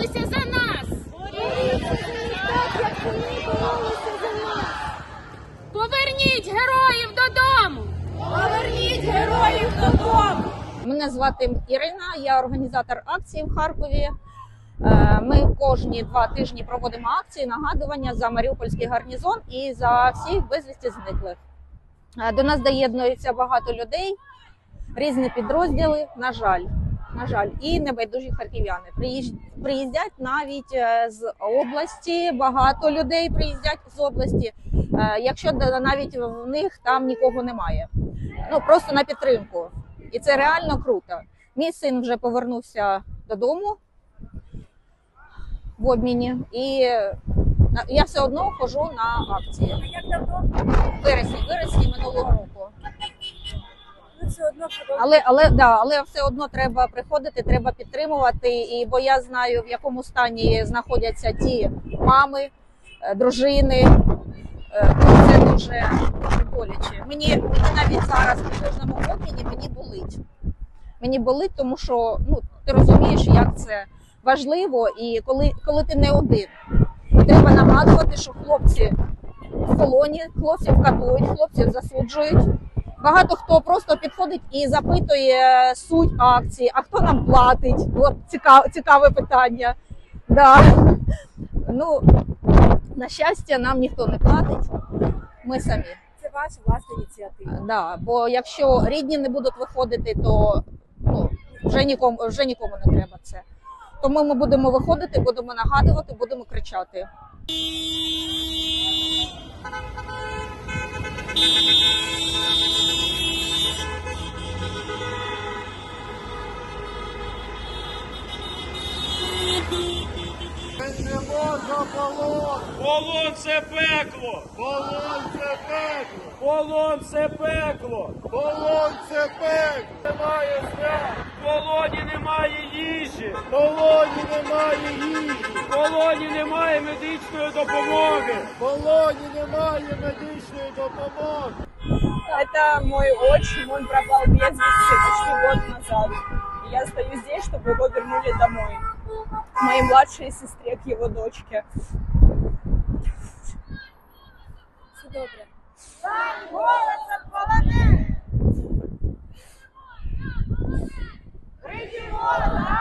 боролися за нас. Поверніть героїв додому. Поверніть героїв додому. Мене звати Ірина, я організатор акції в Харкові. Е, ми кожні два тижні проводимо акції нагадування за Маріупольський гарнізон і за всіх безвісті зниклих. Е, до нас доєднується багато людей, різні підрозділи. На жаль на жаль, і небайдужі харків'яни. Приїздять навіть е, з області. Багато людей приїздять з області. Е, Якщо навіть в них там нікого немає, ну просто на підтримку. І це реально круто. Мій син вже повернувся додому в обміні, і я все одно хожу на акції. А як давно? В вересні, вересні минулого року. Все одно? Але але да, але все одно треба приходити, треба підтримувати. І бо я знаю, в якому стані знаходяться ті мами, е, дружини. Е, ну, Це дуже, боляче. Мені, навіть зараз на кожному обміні мені болить. Мені болить, тому що ну ти розумієш, як це важливо, і коли, коли ти не один. Треба нагадувати, що хлопці в полоні, хлопців катують, хлопців засуджують. Багато хто просто підходить і запитує суть акції, а хто нам платить? От цікаве, цікаве питання. Да. Ну, на щастя, нам ніхто не платить. Ми самі. Це ваша власна ініціатива. Да. Бо якщо рідні не будуть виходити, то ну, вже нікому вже нікому не треба це. Тому ми будемо виходити, будемо нагадувати, будемо кричати. Полон! Це пекло! Полон це пекло! Полон це пекло! Полон це пекло! Немає свят! В полоні немає їжі! В полоні немає їжі! В полоні немає медичної допомоги! В полоні немає медичної допомоги! Это мой отчим, он пропал без вести почти год назад. И я стою здесь, чтобы его вернули домой. К моей младшей сестре, к его дочке. Все добре.